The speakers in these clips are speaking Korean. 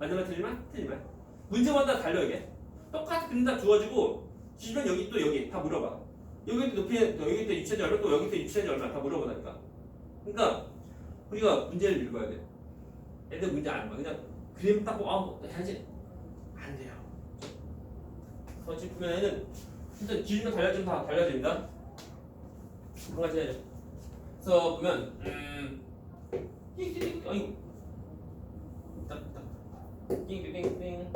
맞는 말? 틀린 말. 문제마다 달려 이게. 똑같은 근다 주어지고 기준은 여기 또 여기 다 물어봐. 여기 또 높이 또 여기 또 유체적 얼마 또 여기 또 유체적 얼마 다 물어보니까. 그러니까 우리가 문제를 읽어야 돼. 애들 문제 안 봐. 그냥 그림 딱 보고 아 뭐, 해야지. 안 돼요. 서치 보면은 진짜 기준은 달라지면 다 달라집니다. 한 가지 해야죠. 그래서 보면 음 아이고 딱딱 이렇게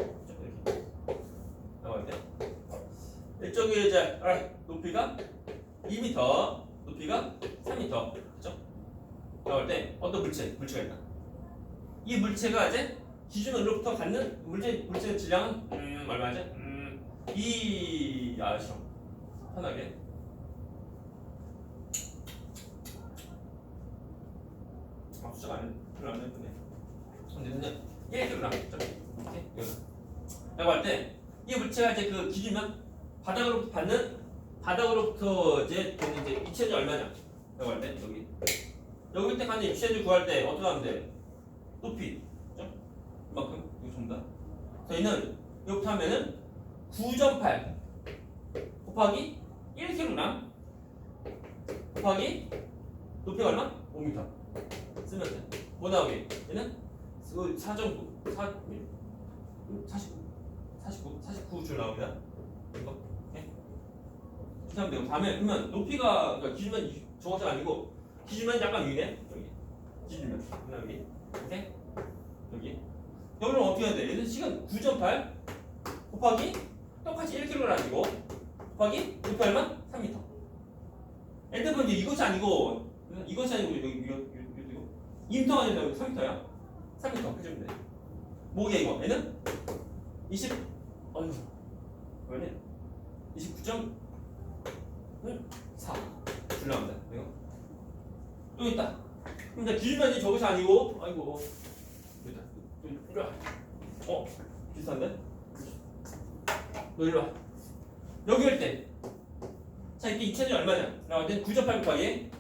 나와야 돼. 이쪽에 이제 아, 높이가 2m, 높이가 3m, 그렇죠? 나올 때 어떤 물체, 물체가 있다. 이 물체가 이제 기준으로부터 갖는 물체 물체의 질량은 음, 얼마죠? 음, 이 아시죠? 편하게. 아, 숫자가 안 별로 안 예쁘네. 근데 그냥 1kg 이렇게 여기. 라고 할 때 이 물체가 이제 그 기준면 바닥으로부터 받는 바닥으로부터 이제 되는 이제 입체值얼마냐? 라고 할 때 여기 여기 때 가는 입체值구할 때 어떻게 하면 돼? 높이 그죠? 이만큼 이거 전부 다. 저희는 이렇게 하면은 9.8 곱하기 1kg 곱하기 높이가 얼마? 5m 쓰면 돼. 뭐 나오게? 얘는 4.9 4 49 49 49줄 나옵니다. 이거 네. 이렇게 하면 되고 다음에 그러면 높이가 그러니까 기준면 저것이 아니고 기준면 약간 위네 여기 기준면 여기 오케이 여기 여기는 어떻게 해야 돼? 얘는 지금 9.8 곱하기 똑같이 1kg라는 거 곱하기 높이 얼마? 3m. 엔드분 이제 이것이 아니고 이것이 아니고 여기 이거 이거 이거 2m가 아니라 3m야? 3m 해주면 돼. 뭐게 이거? 얘는 20 어휴 왜냐? 29.4 줄나옵니다. 이거 또 있다. 근데 기준면이 저것이 아니고 아이고 여기다 여기 이리 와. 어 비슷한데? 너 이리 와. 여기 올 때. 자 이때 이체值얼마냐? 나올 때 9.8 곱하기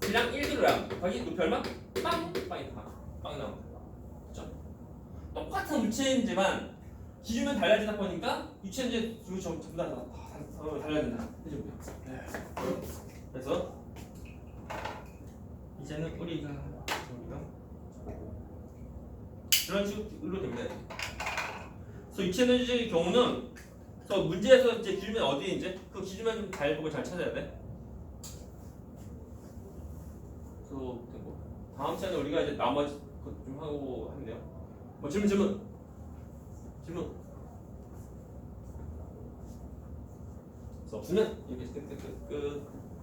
그냥 1kg 곱하기 높이 얼마? 빵! 빵이 빵. 빵 나옵니다. 그죠? 똑같은 물체이지만 기준은 달라지다 보니까 이제 전부 다, 달라진다. 해주고요. 네. 그래서 이제는 우리가 우리가 이런 식으로 됩니다. 그래서 유체는의 경우는 그래서 문제에서 이제 기준면 어디 이제 그 기준면 좀잘 보고 잘 찾아야 돼. 그래서 뭐 다음 시간에 우리가 이제 나머지 것 좀 하고 돼요. 뭐 질문 질문 질문. 그래서 없으면 이렇게 끝끝끝 끝.